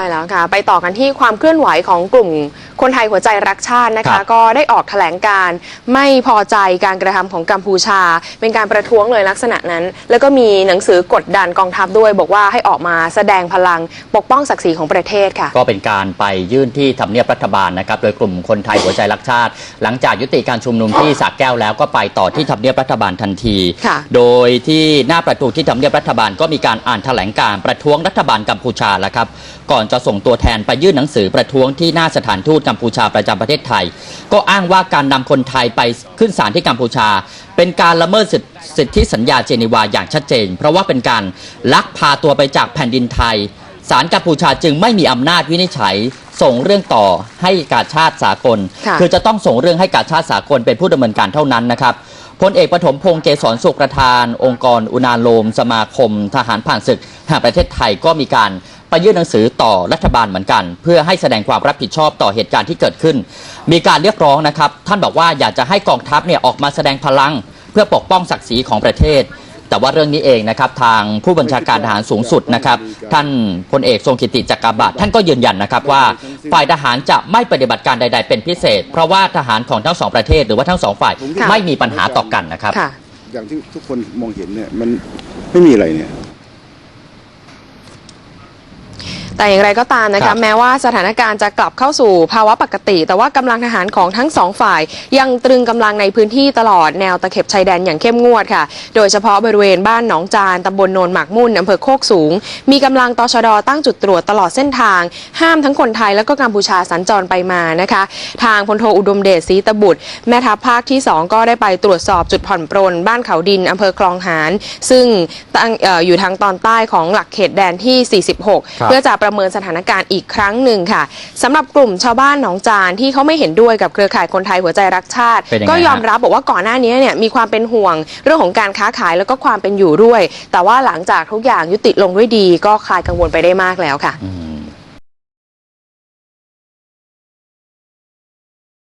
ใช่แล้วค่ะ ไปต่อกันที่ความเคลื่อนไหวของกลุ่มคนไทยหัวใจรักชาตินะครัคะบก็ได้ออกแถลงการณ์ไม่พอใจการกระทำของกัมพูชา เป็นการประท้วงเลยลักษณะนั้น แล้วก็มีหนังสือกดดันกองทัพด้วย บอกว่าให้ออกมาแสดงพลังปกป้องศักดิ์ศรีของประเทศค่ะ ก็เป็นการไปยื่นที่ทำเนียบรัฐบาลนะครับ โดยกลุ่มคนไทยหัวใจรักชาติ หลังจากยุติการชุมนุมที่สระแก้วแล้วก็ไปต่อที่ทำเนียบรัฐบาลทันทีค่ะโดยที่หน้าประตูที่ทำเนียบรัฐบาลก็มีการอ่านแถลงการณ์ประท้วงรัฐบาลกัมพูชาแล้วครับก่อนจะส่งตัวแทนไปยื่นหนังสือประท้วงที่หน้าสถานทูตกัมพูชาประจำประเทศไทย ก็อ้างว่าการนำคนไทยไปขึ้นศาลที่กัมพูชา เป็นการละเมิดสิทธิสิทธิสัญญาเจนีวาอย่างชัดเจน เพราะว่าเป็นการลักพาตัวไปจากแผ่นดินไทยศาลกัมพูชาจึงไม่มีอำนาจวินิจฉัยส่งเรื่องต่อให้กาชาติสากลค่ะอจะต้องส่งเรื่องให้กาชาติสากลเป็นผู้ดำเนินการเท่านั้นนะครับพลเอกปฐมพงษ์เกษรสุขประธาน องค์กรอุณาโลม สมาคม ทหารผ่านศึกแห่งประเทศไทยก็มีการ ไปยื่นหนังสือต่อรัฐบาลเหมือนกัน เพื่อให้แสดงความรับผิดชอบต่อเหตุการณ์ที่เกิดขึ้น มีการเรียกร้องนะครับ ท่านบอกว่าอยากจะให้กองทัพเนี่ยออกมาแสดงพลัง เพื่อปกป้องศักดิ์ศรีของประเทศ แต่ว่าเรื่องนี้เองนะครับทางผู้บัญชาการทหารสูงสุดนะครับ ท่านพลเอกทรงกิติจักรบาทท่านก็ยืนยันนะครับว่าฝ่ายทหารจะไม่ปฏิบัติการใด ๆ เป็นพิเศษ เพราะว่าทหารของทั้งสองประเทศ หรือว่าทั้งสองฝ่ายค่ะไม่มีปัญหาต่อกันนะครับค่ะอย่างที่ทุกคนมองเห็นเนี่ยมันไม่มีอะไรเนี่ย แต่อย่างไรก็ตามนะครัคะบ แม้ว่าสถานการณ์จะกลับเข้าสู่ภาวะปกติ แต่ว่ากำลังทหารของทั้งสองฝ่าย ยังตรึงกำลังในพื้นที่ตลอดแนวตะเข็บชายแดนอย่างเข้มงวดค่ะ โดยเฉพาะบริเวณบ้านหนองจานตำบลโนนหมากมุ่นอำเภอโคกสูง มีกำลังตชดตั้งจุดตรวจตลอดเส้นทาง ห้ามทั้งคนไทยแล้วก็กัมพูชาสัญจรไปมานะคะ ทางพลโทอุดมเดชศรีตบุตร แม่ทัพภาคที่ 2 ก็ได้ไปตรวจสอบจุดผ่อนปรน บ้านเขาดินอำเภอคลองหารซึ่งตั้งเอ่ออยู่ทางตอนใต้ของหลักเขตแดนที่ 46 ครับ เพื่อจะประเมินสถานการณ์อีกครั้งหนึ่งค่ะสำหรับกลุ่มชาวบ้านหนองจานที่เขาไม่เห็นด้วยกับเครือข่ายคนไทยหัวใจรักชาติ เป็นยังไงก็ยอมฮะรับบอกว่าก่อนหน้านี้เนี่ยมีความเป็นห่วงเรื่องของการค้าขายแล้วก็ความเป็นอยู่ด้วย แต่ว่าหลังจากทุกอย่างยุติลงด้วยดี ก็คลายกังวลไปได้มากแล้วค่ะ อืม